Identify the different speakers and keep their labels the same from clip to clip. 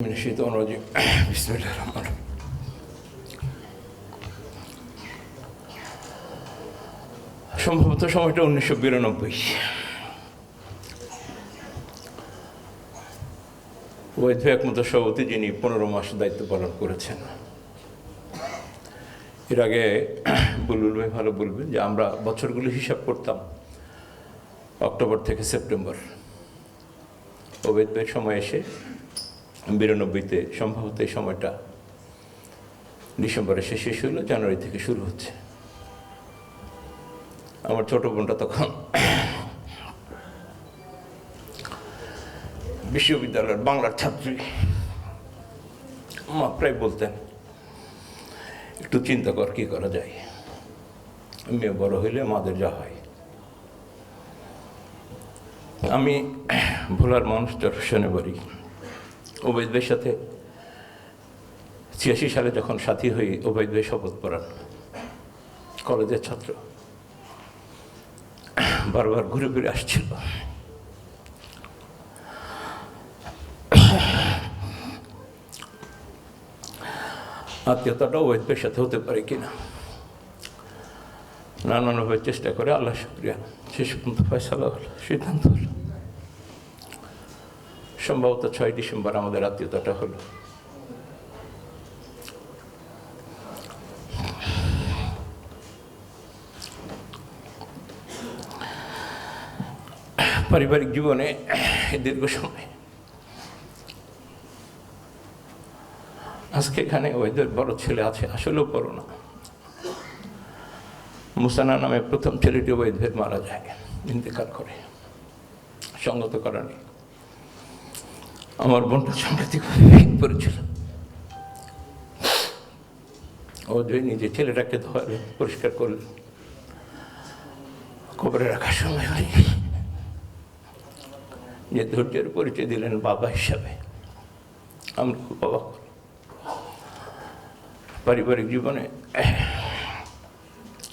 Speaker 1: من الشيطان الرجيم بسم الله الرحمن الرحيم সম্ভবত সময়টা উনিশশো বিরানব্বই ওয়াইদ একমত সভাপতি যিনি পনেরো মাস দায়িত্ব পালন করেছেন এর আগে বুলবুল ভাই ভালো বলবেন যে আমরা বছরগুলো হিসাব করতাম অক্টোবর থেকে সেপ্টেম্বর ওবেদ ভাইয়ের সময় এসে বিরানব্বইতে সম্ভবত এই সময়টা ডিসেম্বরে শেষ শেষ হলো জানুয়ারি থেকে শুরু হচ্ছে। আমার ছোট বোনটা তখন বিশ্ববিদ্যালয়ের বাংলার ছাত্রী। মা প্রায় বলতেন, একটু চিন্তা কর, কি করা যায়? মেয়ে বড় হইলে মাদের যা হয়। আমি ভোলার মানুষ দর্শনে বাড়ি ওবায়দ ভাইয়ের সাথে ছিয়াশি সালে যখন সাথী হই ওবায়দ ভাই শপথ পড়ান, কলেজের ছাত্র, বারবার ঘুরে ঘুরে আসছিল। আত্মীয়তাটা ওবায়দ ভাইয়ের সাথে হতে পারে কিনা, নানানভাবে চেষ্টা করে আল্লাহ শুক্রিয়া। শেষ পর্যন্ত ফয়সালা হলো, সিদ্ধান্ত হলো। সম্ভবত ছয় ডিসেম্বর আমাদের আত্মীয়তাটা হলো। পারিবারিক জীবনে দীর্ঘ সময় আজকে এখানে ওদের বড় ছেলে আছে, আসলেও বড় না। মুসানা নামে প্রথম ছেলেটি ওয়েদের মারা যায়, ইন্তেকাল করে, সঙ্গত নেই। আমার বোনটা সাংঘাতিক পড়েছিল ও যে নিজে ছেলেটাকে ধরে পরিষ্কার করলেন, কবরে রাখার সময় হয়নি যে ধৈর্যের পরিচয় দিলেন বাবা হিসাবে। আমরা খুব অবাক পারিবারিক জীবনে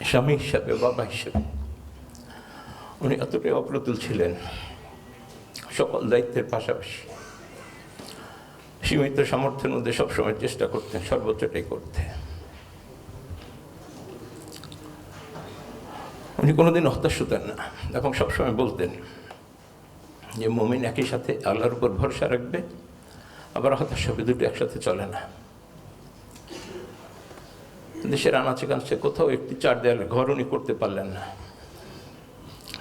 Speaker 1: স্বামী হিসাবে, বাবা হিসাবে উনি এতটাই অপ্রতুল ছিলেন, সকল দায়িত্বের পাশাপাশি। সীমিত সামর্থ্যের মধ্যে সবসময় চেষ্টা করতেন সর্বোচ্চটাই করতে উনি কোনোদিন হতাশ হতেন না। এবং সবসময় বলতেন যে, মমিন একই সাথে আল্লাহর উপর ভরসা রাখবে, আবার হতাশ হবে, দুটো একসাথে চলে না। দেশের আনাচে কাছে কোথাও একটি চার দেয়ালে ঘর উনি করতে পারলেন না।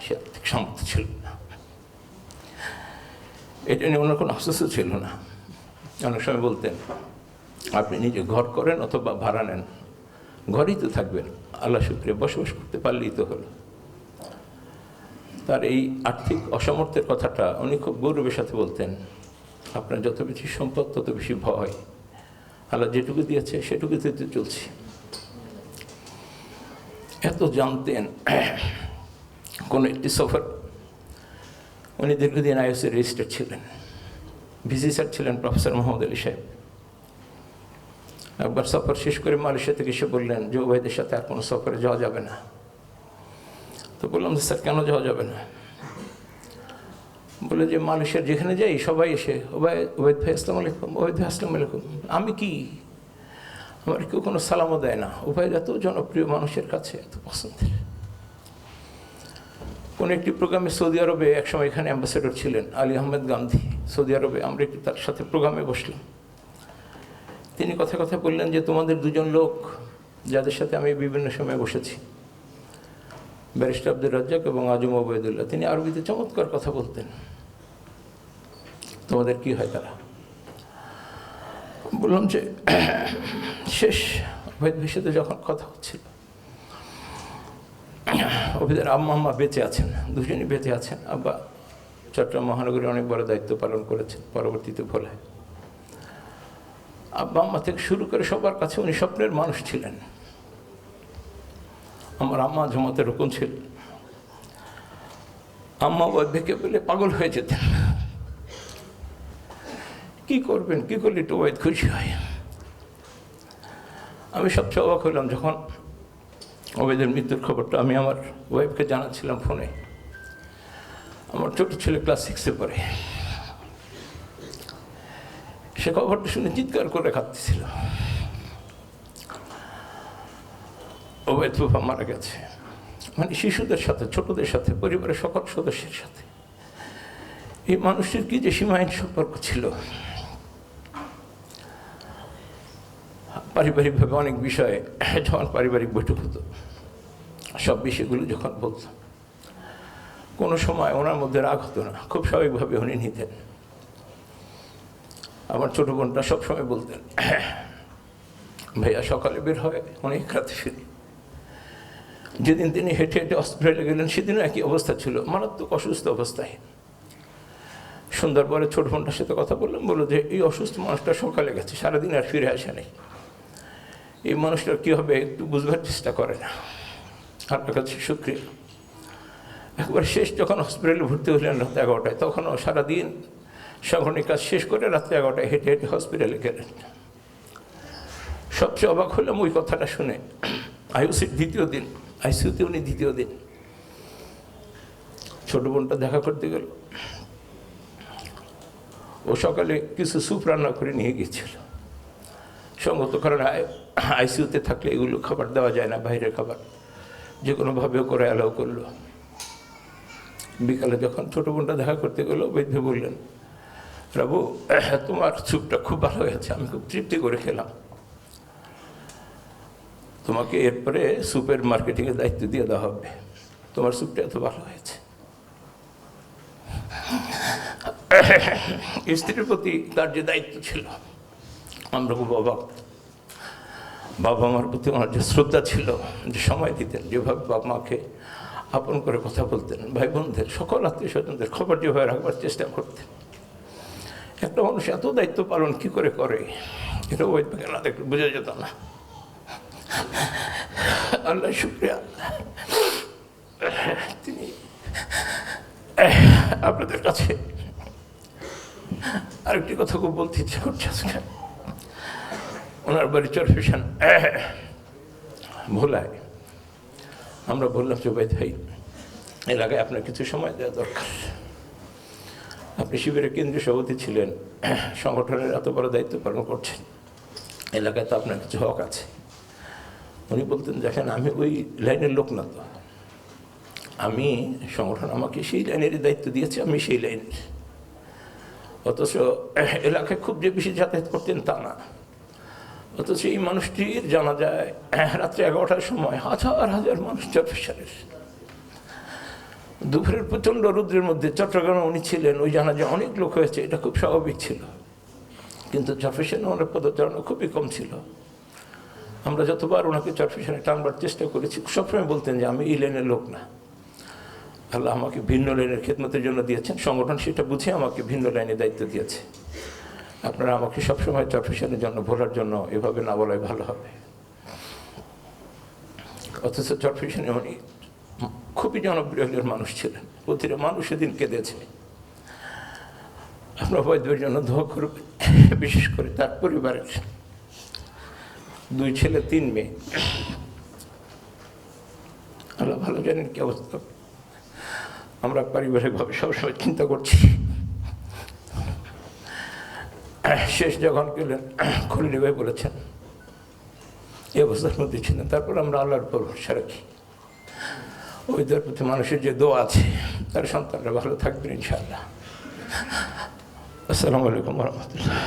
Speaker 1: সে আর্থিক সামর্থ্য ছিল না। এটা নিয়ে ওনার কোনো আফসোসও ছিল না। অনেক সময় বলতেন, আপনি নিজে ঘর করেন অথবা ভাড়া নেন। ঘরেই তো থাকবেন। আল্লাহ শুক্রিয়া বসবাস করতে পারলেই তো হলো। তার এই আর্থিক অসামর্থ্যের কথাটা উনি খুব গৌরবের সাথে বলতেন, আপনার যত বেশি সম্পদ, তত বেশি ভয়। আল্লাহ যেটুকু দিয়েছে, সেটুকুতে তো চলছি। এত জানতেন কোনো একটি সফর। উনি দীর্ঘদিন আইএসএ রেজিস্টার ছিলেন। ভিসি স্যার ছিলেন প্রফেসর মোহাম্মদ আলী সাহেব একবার সফর শেষ করে মালয়েশিয়া থেকে এসে বললেন যে ওবাইদের সাথে আর কোনো সফরে যাওয়া যাবে না। তো বললাম যে, স্যার, কেন যাওয়া যাবে না? বলে যে, মালয়েশিয়ার যেখানে যাই, সবাই এসে, ওবাই ওবায়দ ভাই, আসসালামু আলাইকুম ওবায়দ ভাই, আসসালামু আলাইকুম, আমি কি? আমার কেউ কোনো সালামও দেয় না। উভয় এত জনপ্রিয় মানুষের কাছে, এত পছন্দের। কোনো একটি প্রোগ্রামে সৌদি আরবে একসময় এখানে অ্যাম্বাসেডর ছিলেন আলী আহমেদ গান্ধী। সৌদি আরবে আমরা একটু তার সাথে প্রোগ্রামে বসলাম। তিনি কথা কথা বললেন যে, তোমাদের দুজন লোক, যাদের সাথে আমি বিভিন্ন সময় বসেছি, ব্যারিস্টার আব্দুল রাজ্জাক এবং আজম ওবায়দুল্লাহ, তিনি আরবিতে চমৎকার কথা বলতেন। তোমাদের কি হয় তারা? বললাম যে, শেষ। ওবায়দ সাথে যখন কথা হচ্ছিল অভিদের আম্মা আম্মা বেঁচে আছেন, দুজনই বেঁচে আছেন। আব্বা চট্টগ্রাম মহানগরে অনেক বড় দায়িত্ব পালন করেছেন, পরবর্তীতে ভোলায় আব্বা আম্মা থেকে শুরু করে সবার কাছে উনি স্বপ্নের মানুষ ছিলেন। আমার আম্মা জমাতে রকম ছিল। আম্মা দেখে বলে পাগল হয়ে যেতেন। কি করবেন, কি করলে একটু ওয়েদ খুশি হয়? আমি সবচেয়ে অবাক হলাম যখন ওবেদের মৃত্যুর খবরটা আমি আমার ওয়াইফকে জানাচ্ছিলাম ফোনে। আমার ছোট ছেলে ক্লাস সিক্সে পড়ে। সে খবরটা শুনে চিৎকার করে কাঁদতেছিল। ওবেদ ফুফা মারা গেছে। মানে শিশুদের সাথে, ছোটদের সাথে, পরিবারের সকল সদস্যের সাথে। এই মানুষটির কি যে সীমাহীন সম্পর্ক ছিল? পারিবারিকভাবে অনেক বিষয়ে যখন পারিবারিক বৈঠক হতো, সব বিষয়গুলো যখন বলতাম, কোনো সময় ওনার মধ্যে রাগ হতো না, খুব স্বাভাবিকভাবে উনি নিতেন। আমার ছোট বোনটা সবসময় বলতেন, ভাইয়া, সকালে বের হয়, অনেক রাতে ফিরে। যেদিন তিনি হেঁটে হেঁটে হসপিটালে গেলেন, সেদিনও একই অবস্থা ছিল, মারাত্মক অসুস্থ অবস্থায়। সন্ধ্যার পরে ছোট বোনটার সাথে কথা বললাম, বলল যে, এই অসুস্থ মানুষটা সকালে গেছে, সারাদিন আর ফিরে আসে নাই। এই মানুষটার কী হবে একটু বুঝবার চেষ্টা করে না? আপনার কাছে সুক্রিয়া। একবার শেষ যখন হসপিটালে ভর্তি হলেন রাত এগারোটায়, তখনও সারাদিন সাংগঠনিক কাজ শেষ করে রাত্রে এগারোটায় হেঁটে হেঁটে হসপিটালে গেলেন। সবচেয়ে অবাক হলাম ওই কথাটা শুনে। আইওসির দ্বিতীয় দিন আইসিউতে উনি দ্বিতীয় দিন। ছোটো বোনটা দেখা করতে গেল। ও সকালে কিছু স্যুপ রান্না করে নিয়ে গিয়েছিল। সঙ্গত কারণে আইসিউতে থাকলে এগুলো খাবার দেওয়া যায় না, বাইরের খাবার। যে কোনোভাবে করে অ্যালাউ করল। বিকালে যখন ছোটো বোনটা দেখা করতে গেলো, বৈদ্য বললেন, রাবু, তোমার স্যুপটা খুব ভালো হয়েছে, আমি খুব তৃপ্তি করে খেলাম। তোমাকে এরপরে স্যুপের মার্কেটিংয়ের দায়িত্ব দিয়ে দেওয়া হবে। তোমার স্যুপটা এত ভালো হয়েছে। স্ত্রীর প্রতি তার যে দায়িত্ব ছিল, আমরা খুব অবাক। বাবা মার প্রতি ওনার যে শ্রদ্ধা ছিল, যে সময় দিতেন, যেভাবে বাবা মাকে আপন করে কথা বলতেন ভাই বোনদের সকল আত্মীয় স্বজনদের খবর যেভাবে রাখবার চেষ্টা করতেন। একটা মানুষ এত দায়িত্ব পালন কি করে করে? এটা ওই না দেখলে বোঝা যেত না। আল্লাহ শুক্রিয়া। তিনি, আপনাদের কাছে আরেকটি কথা খুব বলতে ইচ্ছে করছে আজকে। ওনার বাড়ি চরফেশন ভোলায়। আমরা বললাম যে ভাই ভাই এলাকায় আপনার কিছু সময় দেওয়া দরকার। আপনি শিবিরের কেন্দ্রীয় সভাপতি ছিলেন, সংগঠনের এত বড় দায়িত্ব পালন করছেন। এলাকায় তো আপনার কিছু হক আছে। উনি বলতেন, দেখেন, আমি ওই লাইনের লোক না তো। আমি, সংগঠন আমাকে সেই লাইনেরই দায়িত্ব দিয়েছে, আমি সেই লাইনের। অথচ এলাকায় খুব যে বেশি যাতায়াত করতেন তা না। অথচ এই মানুষটির জানা যায়, রাত্রে এগারোটার সময় হাজার হাজার মানুষ চট্টগ্রামের দুপুরের প্রচণ্ড রৌদ্রের মধ্যে চট্টগ্রামে উনি ছিলেন, ওই জানা যায় অনেক লোক হয়েছে, এটা খুব স্বাভাবিক ছিল। কিন্তু চরফেশনে ওনার পদচারণা খুবই কম ছিল। আমরা যতবার ওনাকে চরফেশনে টানবার চেষ্টা করেছি, সবসময় বলতেন যে, আমি এই লাইনের লোক না। আল্লাহ আমাকে ভিন্ন লাইনের খেদমতের জন্য দিয়েছেন, সংগঠন সেটা বুঝে আমাকে ভিন্ন লাইনে দায়িত্ব দিয়েছে। আপনারা আমাকে সবসময় চরফেশনের জন্য ভোলার জন্য এভাবে না বলাই ভালো হবে। অথচ চরফেশনে উনি খুবই জনপ্রিয় একজন মানুষ ছিলেন। প্রতিটা মানুষ সেদিন কেঁদেছে। আপনার বৈদ্যের জন্য দোয়া করবে বিশেষ করে তার পরিবারের। দুই ছেলে, তিন মেয়ে। আল্লাহ ভালো জানেন কি অবস্থা। আমরা পারিবারিকভাবে সবসময় চিন্তা করছি। শেষ যখন গেলেন খুললি ভাই বলেছেন। এ অবস্থার মধ্যে ছিলেন। তারপর আমরা আল্লাহর উপর ভরসা রাখি। ওইদের প্রতি মানুষের যে দোয়া আছে, তার সন্তানরা ভালো থাকবেন ইনশাআল্লাহ। আসসালামু আলাইকুম রহমতুল্লাহ।